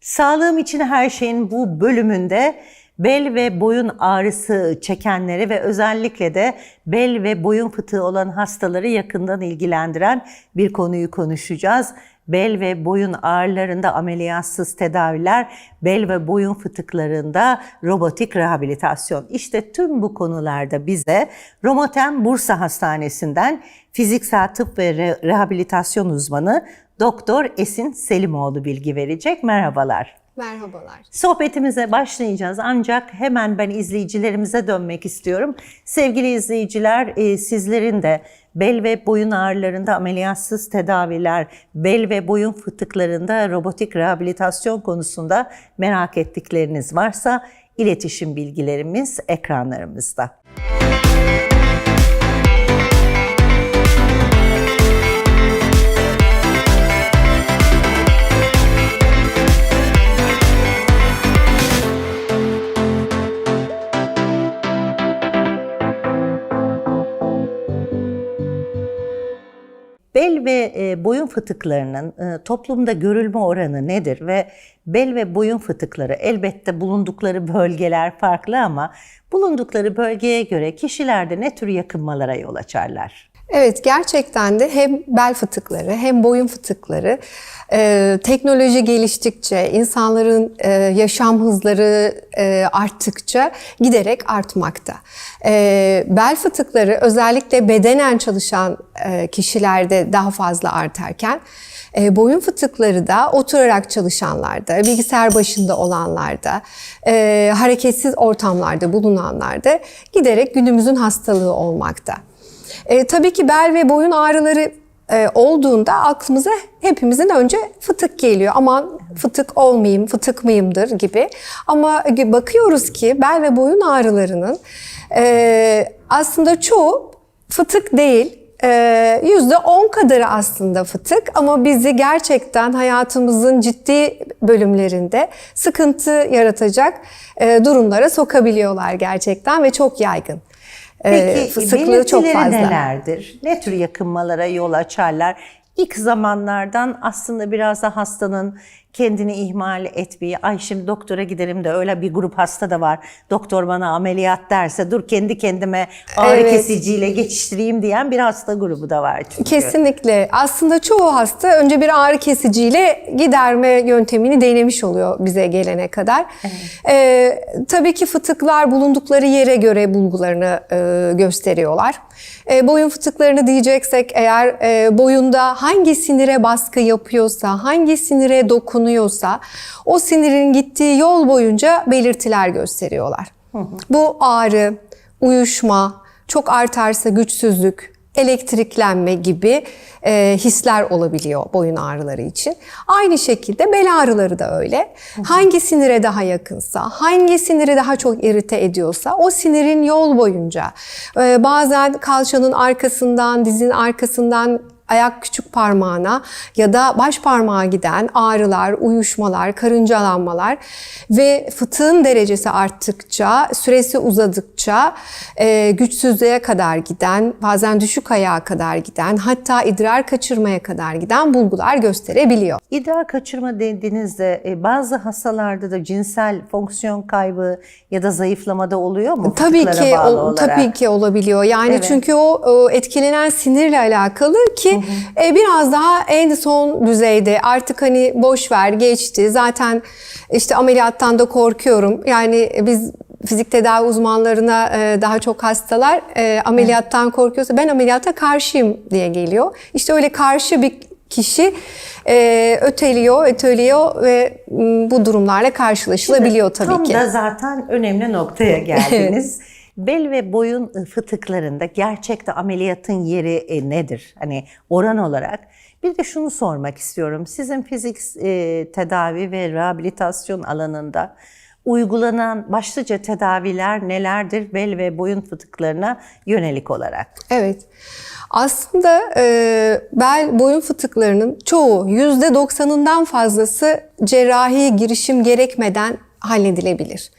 Sağlığım için her şeyin bu bölümünde bel ve boyun ağrısı çekenleri ve özellikle de bel ve boyun fıtığı olan hastaları yakından ilgilendiren bir konuyu konuşacağız. Bel ve boyun ağrılarında ameliyatsız tedaviler, bel ve boyun fıtıklarında robotik rehabilitasyon. İşte tüm bu konularda bize Romoten Bursa Hastanesi'nden fiziksel tıp ve re- rehabilitasyon uzmanı Doktor Esin Selimoğlu bilgi verecek. Merhabalar. Merhabalar. Sohbetimize başlayacağız ancak hemen ben izleyicilerimize dönmek istiyorum. Sevgili izleyiciler e, sizlerin de bel ve boyun ağrılarında ameliyatsız tedaviler, bel ve boyun fıtıklarında robotik rehabilitasyon konusunda merak ettikleriniz varsa iletişim bilgilerimiz ekranlarımızda. Bel ve e, boyun fıtıklarının e, toplumda görülme oranı nedir ve bel ve boyun fıtıkları elbette bulundukları bölgeler farklı ama bulundukları bölgeye göre kişilerde ne tür yakınmalara yol açarlar? Evet gerçekten de hem bel fıtıkları hem boyun fıtıkları e, teknoloji geliştikçe, insanların e, yaşam hızları e, arttıkça giderek artmakta. E, bel fıtıkları özellikle bedenen çalışan e, kişilerde daha fazla artarken e, boyun fıtıkları da oturarak çalışanlarda, bilgisayar başında olanlarda, e, hareketsiz ortamlarda bulunanlarda giderek günümüzün hastalığı olmakta. E, tabii ki bel ve boyun ağrıları e, olduğunda aklımıza hepimizin önce fıtık geliyor. Aman fıtık olmayayım, fıtık mıyımdır gibi. Ama bakıyoruz ki bel ve boyun ağrılarının e, aslında çoğu fıtık değil. Ee, Yüzde on kadarı aslında fıtık ama bizi gerçekten hayatımızın ciddi bölümlerinde sıkıntı yaratacak e, durumlara sokabiliyorlar gerçekten ve çok yaygın. Ee, Peki fıstıklığı çok belirtileri fazla. nelerdir? Ne tür yakınmalara yol açarlar? İlk zamanlardan aslında biraz da hastanın kendini ihmal etmeyi, ay şimdi doktora gidelim de öyle bir grup hasta da var. Doktor bana ameliyat derse dur kendi kendime ağrı Evet. kesiciyle geçiştireyim diyen bir hasta grubu da var çünkü. Kesinlikle. Aslında çoğu hasta önce bir ağrı kesiciyle giderme yöntemini denemiş oluyor bize gelene kadar. Ee, tabii ki fıtıklar bulundukları yere göre bulgularını e, gösteriyorlar. E, boyun fıtıklarını diyeceksek eğer e, boyunda hangi sinire baskı yapıyorsa, hangi sinire dokunuyorsa o sinirin gittiği yol boyunca belirtiler gösteriyorlar. Bu ağrı, uyuşma, çok artarsa güçsüzlük, elektriklenme gibi e, hisler olabiliyor boyun ağrıları için. Aynı şekilde bel ağrıları da öyle. Hangi sinire daha yakınsa, hangi siniri daha çok irite ediyorsa o sinirin yol boyunca e, bazen kalçanın arkasından, dizin arkasından ayak küçük parmağına ya da baş parmağa giden ağrılar, uyuşmalar, karıncalanmalar ve fıtığın derecesi arttıkça, süresi uzadıkça e, güçsüzlüğe kadar giden, bazen düşük ayağa kadar giden, hatta idrar kaçırmaya kadar giden bulgular gösterebiliyor. İdrar kaçırma dediğinizde e, bazı hastalarda da cinsel fonksiyon kaybı ya da zayıflamada oluyor mu? Tabii ki o, olarak? tabii ki olabiliyor. Yani Evet. çünkü o, o etkilenen sinirle alakalı ki e, biraz daha en son düzeyde artık hani boş ver geçti. Zaten işte ameliyattan da korkuyorum. Yani biz fizik tedavi uzmanlarına e, daha çok hastalar e, ameliyattan korkuyorsa ben ameliyata karşıyım diye geliyor. İşte öyle karşı bir kişi e, öteliyor, öteliyor ve m, bu durumlarla karşılaşılabiliyor tabii Tam ki. da zaten önemli noktaya geldiniz. Bel ve boyun fıtıklarında gerçekte ameliyatın yeri e, nedir? Hani oran olarak. Bir de şunu sormak istiyorum. Sizin fizik e, tedavi ve rehabilitasyon alanında uygulanan başlıca tedaviler nelerdir bel ve boyun fıtıklarına yönelik olarak? Evet. Aslında e, bel boyun fıtıklarının çoğu %90'ından fazlası cerrahi girişim gerekmeden halledilebilir.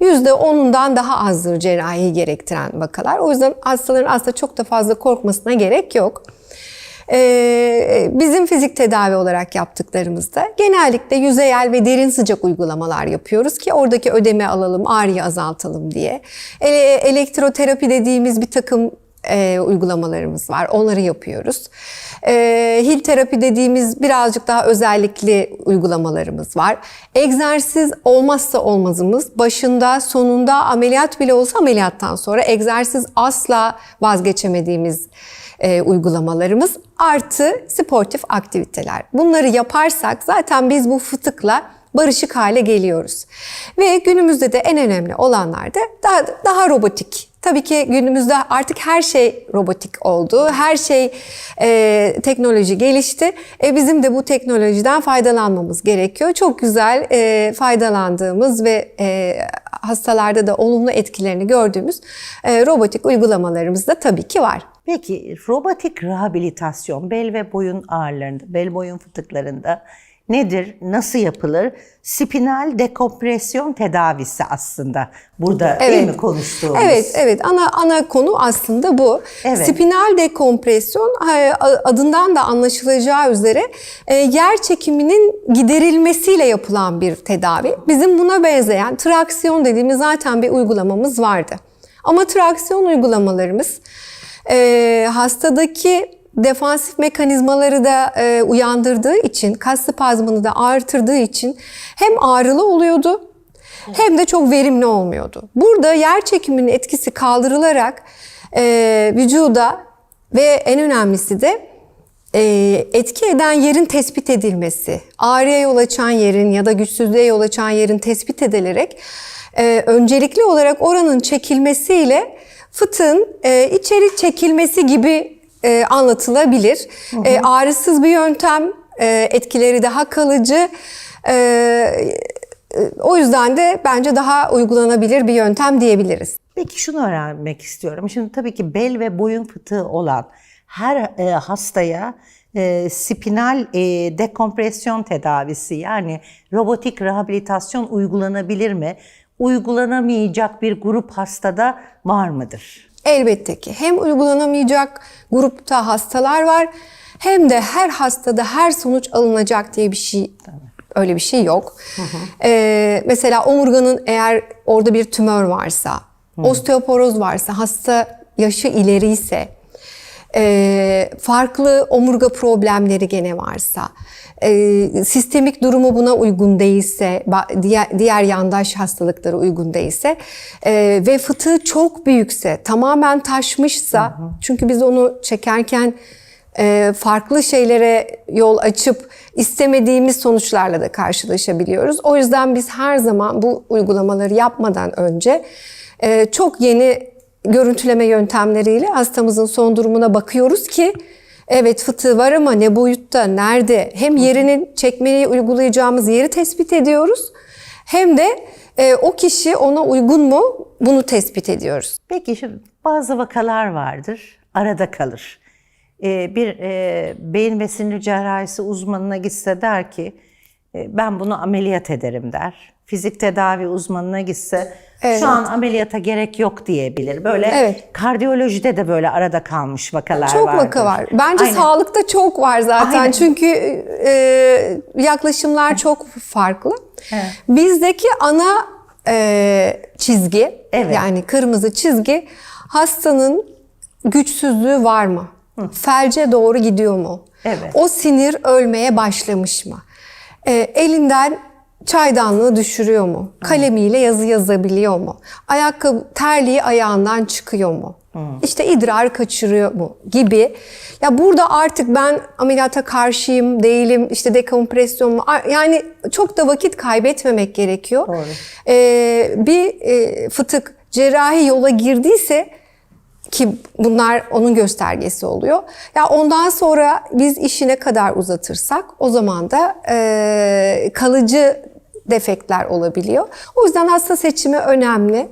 %10'undan daha azdır cerrahi gerektiren vakalar. O yüzden hastaların aslında çok da fazla korkmasına gerek yok. Ee, bizim fizik tedavi olarak yaptıklarımızda genellikle yüzeyel ve derin sıcak uygulamalar yapıyoruz ki oradaki ödemi alalım, ağrıyı azaltalım diye. Ele- elektroterapi dediğimiz bir takım e, uygulamalarımız var. Onları yapıyoruz. E, hil terapi dediğimiz birazcık daha özellikli uygulamalarımız var. Egzersiz olmazsa olmazımız. Başında, sonunda ameliyat bile olsa ameliyattan sonra egzersiz asla vazgeçemediğimiz e, uygulamalarımız artı sportif aktiviteler. Bunları yaparsak zaten biz bu fıtıkla barışık hale geliyoruz. Ve günümüzde de en önemli olanlar da daha, daha robotik. Tabii ki günümüzde artık her şey robotik oldu. Her şey e, teknoloji gelişti. E, bizim de bu teknolojiden faydalanmamız gerekiyor. Çok güzel e, faydalandığımız ve e, hastalarda da olumlu etkilerini gördüğümüz e, robotik uygulamalarımız da tabii ki var. Peki robotik rehabilitasyon bel ve boyun ağrılarında, bel boyun fıtıklarında nedir, nasıl yapılır? Spinal dekompresyon tedavisi aslında burada değil mi konuştuğumuz? Evet, evet. Ana ana konu aslında bu. Evet. Spinal dekompresyon e, adından da anlaşılacağı üzere e, yer çekiminin giderilmesiyle yapılan bir tedavi. Bizim buna benzeyen traksiyon dediğimiz zaten bir uygulamamız vardı. Ama traksiyon uygulamalarımız e, hastadaki defansif mekanizmaları da e, uyandırdığı için, kas spazmını da artırdığı için hem ağrılı oluyordu hem de çok verimli olmuyordu. Burada yer çekiminin etkisi kaldırılarak e, vücuda ve en önemlisi de e, etki eden yerin tespit edilmesi, ağrıya yol açan yerin ya da güçsüzlüğe yol açan yerin tespit edilerek e, öncelikli olarak oranın çekilmesiyle fıtığın e, içeri çekilmesi gibi e, anlatılabilir. E, ağrısız bir yöntem, e, etkileri daha kalıcı. E, o yüzden de bence daha uygulanabilir bir yöntem diyebiliriz. Peki şunu öğrenmek istiyorum. Şimdi tabii ki bel ve boyun fıtığı olan her e, hastaya e, spinal e, dekompresyon tedavisi yani robotik rehabilitasyon uygulanabilir mi? Uygulanamayacak bir grup hastada var mıdır? Elbette ki. Hem uygulanamayacak grupta hastalar var hem de her hastada her sonuç alınacak diye bir şey öyle bir şey yok. Ee, mesela omurganın eğer orada bir tümör varsa, osteoporoz varsa, hasta yaşı ileri ise, e, farklı omurga problemleri gene varsa, e, sistemik durumu buna uygun değilse, diğer, diğer yandaş hastalıklara uygun değilse e, ve fıtığı çok büyükse, tamamen taşmışsa, çünkü biz onu çekerken e, farklı şeylere yol açıp istemediğimiz sonuçlarla da karşılaşabiliyoruz. O yüzden biz her zaman bu uygulamaları yapmadan önce e, çok yeni görüntüleme yöntemleriyle hastamızın son durumuna bakıyoruz ki evet fıtığı var ama ne boyutta, nerede hem yerinin çekmeyi uygulayacağımız yeri tespit ediyoruz hem de e, o kişi ona uygun mu bunu tespit ediyoruz. Peki şimdi bazı vakalar vardır, arada kalır. Ee, bir e, beyin ve sinir cerrahisi uzmanına gitse der ki e, ben bunu ameliyat ederim der. Fizik tedavi uzmanına gitse Evet. şu an ameliyata gerek yok diyebilir. Böyle Evet. kardiyolojide de böyle arada kalmış vakalar Çok vardır. vaka var. Bence Aynen. sağlıkta çok var zaten. Aynen. Çünkü e, yaklaşımlar çok farklı. Evet. Bizdeki ana e, çizgi, Evet. yani kırmızı çizgi hastanın güçsüzlüğü var mı? Felce doğru gidiyor mu? Evet. O sinir ölmeye başlamış mı? E, elinden çaydanlığı düşürüyor mu? Kalemiyle yazı yazabiliyor mu? Ayakkabı terliği ayağından çıkıyor mu? İşte idrar kaçırıyor mu gibi. Ya burada artık ben ameliyata karşıyım, değilim, işte dekompresyon mu? Yani çok da vakit kaybetmemek gerekiyor. Doğru. Ee, bir e, fıtık cerrahi yola girdiyse ki bunlar onun göstergesi oluyor. Ya ondan sonra biz işi ne kadar uzatırsak o zaman da e, kalıcı defektler olabiliyor. O yüzden hasta seçimi önemli.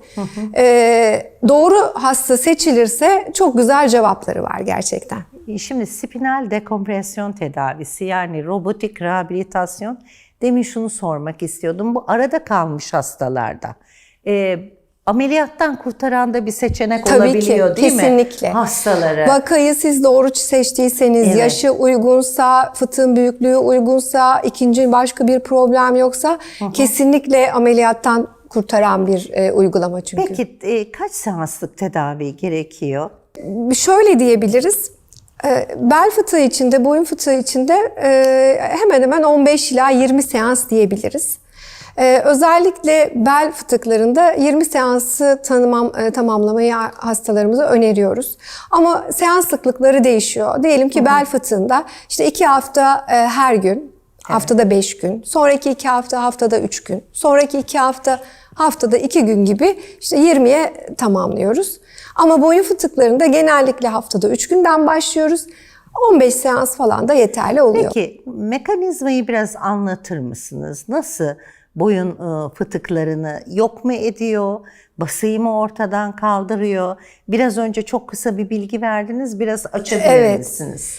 E, doğru hasta seçilirse çok güzel cevapları var gerçekten. Şimdi spinal dekompresyon tedavisi yani robotik rehabilitasyon demin şunu sormak istiyordum. Bu arada kalmış hastalarda e, ameliyattan kurtaran da bir seçenek Tabii olabiliyor ki, değil mi? kesinlikle. Hastaları. Vakayı siz doğru seçtiyseniz, Evet. yaşı uygunsa, fıtığın büyüklüğü uygunsa, ikinci başka bir problem yoksa kesinlikle ameliyattan kurtaran bir e, uygulama çünkü. Peki e, kaç seanslık tedavi gerekiyor? Şöyle diyebiliriz. e, Bel fıtığı içinde, boyun fıtığı içinde e, hemen hemen 15 ila 20 seans diyebiliriz. E, Özellikle bel fıtıklarında 20 seansı tanımam, e, tamamlamayı hastalarımıza öneriyoruz. Ama seans sıklıkları değişiyor. Diyelim ki bel fıtığında işte 2 hafta e, her gün, haftada 5 gün, sonraki 2 hafta haftada 3 gün, sonraki 2 hafta haftada 2 gün gibi işte 20'ye tamamlıyoruz. Ama boyun fıtıklarında genellikle haftada 3 günden başlıyoruz. 15 seans falan da yeterli oluyor. Peki mekanizmayı biraz anlatır mısınız? Nasıl boyun e, fıtıklarını yok mu ediyor? Basıyı mı ortadan kaldırıyor? Biraz önce çok kısa bir bilgi verdiniz. Biraz açabilir Evet. misiniz?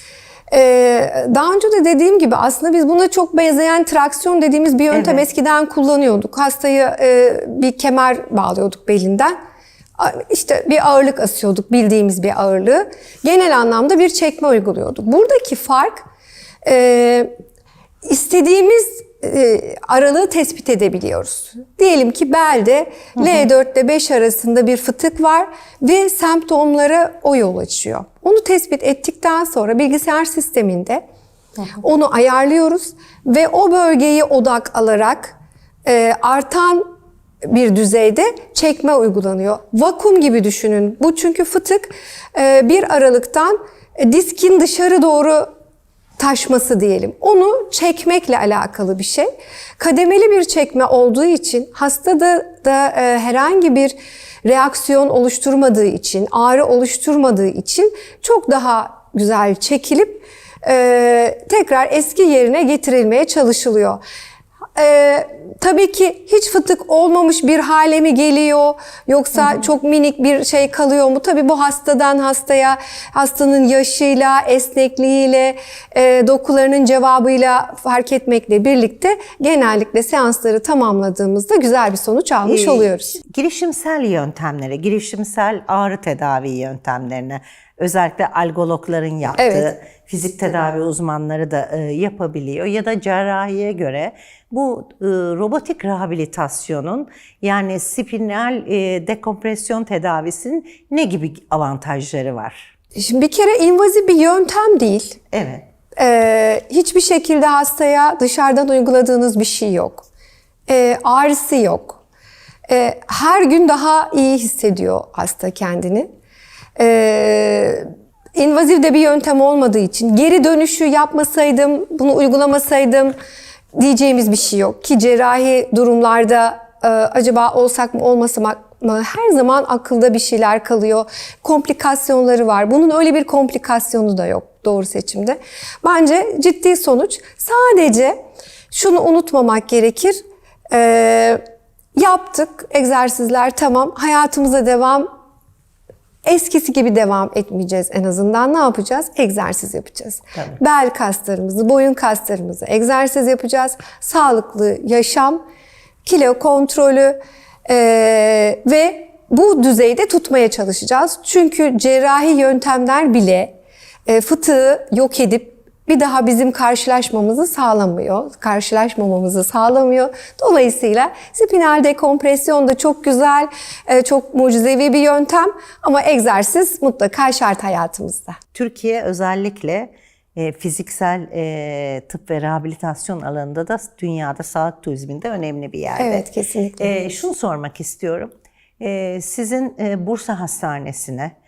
Ee, daha önce de dediğim gibi aslında biz buna çok benzeyen traksiyon dediğimiz bir yöntem Evet. eskiden kullanıyorduk. Hastayı e, bir kemer bağlıyorduk belinden. İşte bir ağırlık asıyorduk bildiğimiz bir ağırlığı. Genel anlamda bir çekme uyguluyorduk. Buradaki fark e, istediğimiz e, aralığı tespit edebiliyoruz. Diyelim ki belde L4 ile 5 arasında bir fıtık var ve semptomlara o yol açıyor. Onu tespit ettikten sonra bilgisayar sisteminde onu ayarlıyoruz ve o bölgeyi odak alarak e, artan bir düzeyde çekme uygulanıyor. Vakum gibi düşünün. Bu çünkü fıtık e, bir aralıktan diskin dışarı doğru taşması diyelim. Onu çekmekle alakalı bir şey. Kademeli bir çekme olduğu için hastada da e, herhangi bir reaksiyon oluşturmadığı için, ağrı oluşturmadığı için çok daha güzel çekilip e, tekrar eski yerine getirilmeye çalışılıyor. Ee, tabii ki hiç fıtık olmamış bir hale mi geliyor yoksa çok minik bir şey kalıyor mu? Tabii bu hastadan hastaya, hastanın yaşıyla, esnekliğiyle, e, dokularının cevabıyla fark etmekle birlikte genellikle seansları tamamladığımızda güzel bir sonuç almış Ee, oluyoruz. Girişimsel yöntemlere, girişimsel ağrı tedavi yöntemlerine özellikle algologların yaptığı, Evet. fizik tedavi uzmanları da e, yapabiliyor ya da cerrahiye göre bu e, robotik rehabilitasyonun yani spinal e, dekompresyon tedavisinin ne gibi avantajları var? Şimdi bir kere invazif bir yöntem değil. Evet. Ee, hiçbir şekilde hastaya dışarıdan uyguladığınız bir şey yok. Ee, ağrısı yok. Ee, her gün daha iyi hissediyor hasta kendini. Ee, invazif de bir yöntem olmadığı için geri dönüşü yapmasaydım, bunu uygulamasaydım diyeceğimiz bir şey yok. Ki cerrahi durumlarda e, acaba olsak mı olmasak mı her zaman akılda bir şeyler kalıyor. Komplikasyonları var. Bunun öyle bir komplikasyonu da yok doğru seçimde. Bence ciddi sonuç. Sadece şunu unutmamak gerekir. Ee, yaptık egzersizler tamam hayatımıza devam eskisi gibi devam etmeyeceğiz en azından. Ne yapacağız? Egzersiz yapacağız. Tabii. Bel kaslarımızı, boyun kaslarımızı egzersiz yapacağız. Sağlıklı yaşam, kilo kontrolü eee, ve bu düzeyde tutmaya çalışacağız. Çünkü cerrahi yöntemler bile e, fıtığı yok edip bir daha bizim karşılaşmamızı sağlamıyor. Karşılaşmamamızı sağlamıyor. Dolayısıyla spinal dekompresyon da çok güzel, e, çok mucizevi bir yöntem ama egzersiz mutlaka şart hayatımızda. Türkiye özellikle e, fiziksel e, tıp ve rehabilitasyon alanında da dünyada sağlık turizminde önemli bir yerde. Evet, kesinlikle. E, şunu sormak istiyorum. E, sizin e, Bursa Hastanesi'ne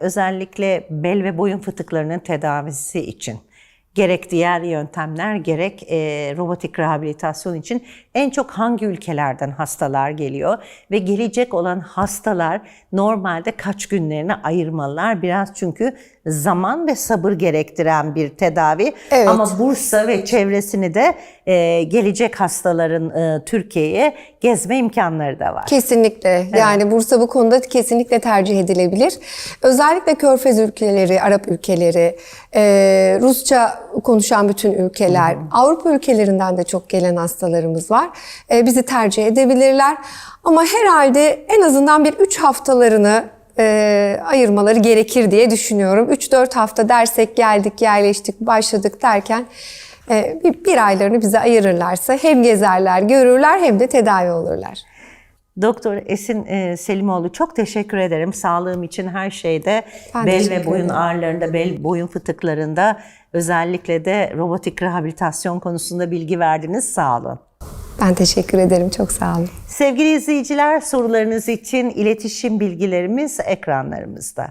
özellikle bel ve boyun fıtıklarının tedavisi için gerek diğer yöntemler gerek e, robotik rehabilitasyon için en çok hangi ülkelerden hastalar geliyor? Ve gelecek olan hastalar normalde kaç günlerini ayırmalılar? Biraz çünkü zaman ve sabır gerektiren bir tedavi. Evet. ama Bursa ve çevresini de e, gelecek hastaların e, Türkiye'ye gezme imkanları da var. Kesinlikle. Yani Bursa bu konuda kesinlikle tercih edilebilir. Özellikle Körfez ülkeleri, Arap ülkeleri, e, Rusça konuşan bütün ülkeler, Avrupa ülkelerinden de çok gelen hastalarımız var. E, bizi tercih edebilirler. Ama herhalde en azından bir 3 haftalarını e, ayırmaları gerekir diye düşünüyorum. 3-4 hafta dersek geldik, yerleştik, başladık derken bir, bir aylarını bize ayırırlarsa hem gezerler, görürler hem de tedavi olurlar. Doktor Esin e, Selimoğlu çok teşekkür ederim. Sağlığım için her şeyde Ben bel ve boyun ederim. ağrılarında, bel boyun fıtıklarında özellikle de robotik rehabilitasyon konusunda bilgi verdiniz. Sağ olun. Ben teşekkür ederim. Çok sağ olun. Sevgili izleyiciler sorularınız için iletişim bilgilerimiz ekranlarımızda.